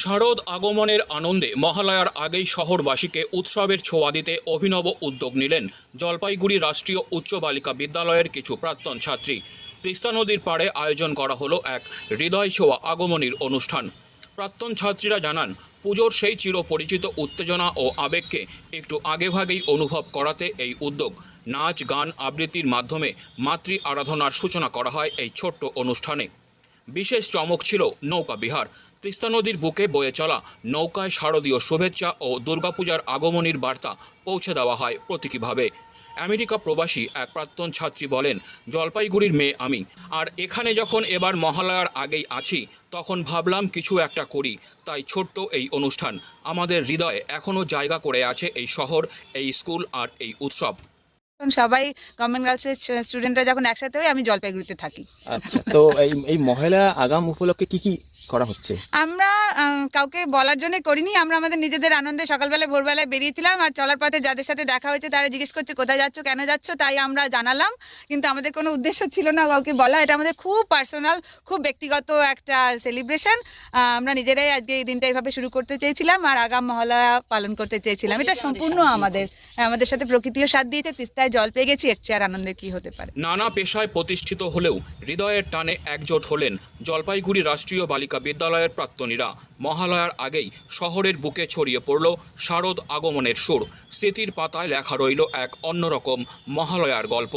শারদ আগমনের আনন্দে মহালয়ার আগেই শহরবাসীকে উৎসবের ছোঁয়া দিতে অভিনব উদ্যোগ নিলেন জলপাইগুড়ি রাষ্ট্রীয় উচ্চ বালিকা বিদ্যালয়ের কিছু প্রাক্তন ছাত্রী। তিস্তা নদীর পাড়ে আয়োজন করা হলো এক হৃদয় ছোঁয়া আগমনীর অনুষ্ঠান। প্রাক্তন ছাত্রীরা জানান, পুজোর সেই চিরপরিচিত উত্তেজনা ও আবেগকে একটু আগেভাগেই অনুভব করাতে এই উদ্যোগ। নাচ, গান, আবৃত্তির মাধ্যমে মাতৃ আরাধনার সূচনা করা হয় এই ছোট্ট অনুষ্ঠানে। বিশেষ চমক ছিল নৌকা বিহার। তিস্তা নদীর বুকে বয়ে চলা নৌকায় শারদীয় শুভেচ্ছা ও দুর্গাপূজার আগমনীর বার্তা পৌঁছে দেওয়া হয় প্রতীকীভাবে। আমেরিকা প্রবাসী এক প্রাক্তন ছাত্রী বলেন জলপাইগুড়ির মেয়ে আমি। আর এখানে যখন এবার মহালয়ার আগেই আছি তখন ভাবলাম কিছু একটা করি। তাই ছোট্ট এই অনুষ্ঠান। আমাদের হৃদয়ে এখনও জায়গা করে আছে এই শহর এই স্কুল আর এই উৎসব। সবাই গভর্নমেন্ট গার্লসের স্টুডেন্টরা যখন একসাথে হই আমি জলপাইগুড়িতে থাকি। আচ্ছা তো এই এই মহিলা আগাম উপলক্ষে কি কি করা হচ্ছে? আমরা কাউকে বলার জন্য করিনি। আমরা আমাদের নিজেদের আনন্দে সকালবেলা ভোরবেলায় বেরিয়েছিলাম আর চলার পথে যাদের সাথে দেখা হয়েছে তারা জিজ্ঞেস করছে কোথায় যাচ্ছ? কেন যাচ্ছ? তাই আমরা জানালাম। কিন্তু আমাদের কোনো উদ্দেশ্য ছিল না কাউকে বলা। এটা আমাদের খুব পার্সোনাল খুব ব্যক্তিগত একটা সেলিব্রেশন। আমরা নিজেরাই আজকে এই দিনটা এইভাবে শুরু করতে চেয়েছিলাম আর আগাম মহালয়া পালন করতে চেয়েছিলাম। এটা সম্পূর্ণ আমাদের আমাদের সাথে প্রকৃতিও সাথ দিয়েছে। তিস্তায় জল পেয়ে গেছি এর চেয়ে আর আনন্দের কি হতে পারে? নানা পেশায় প্রতিষ্ঠিত হলেও হৃদয়ের টানে একজোট হলেন জলপাইগুড়ি রাষ্ট্রীয় বালিকা বিদ্যালয়ের প্রাক্তনীরা। মহালয়ার আগেই শহরের বুকে ছড়িয়ে পড়ল শারদ আগমনের সুর। স্মৃতির পাতায় লেখা রইল এক অন্যরকম মহালয়ার গল্প।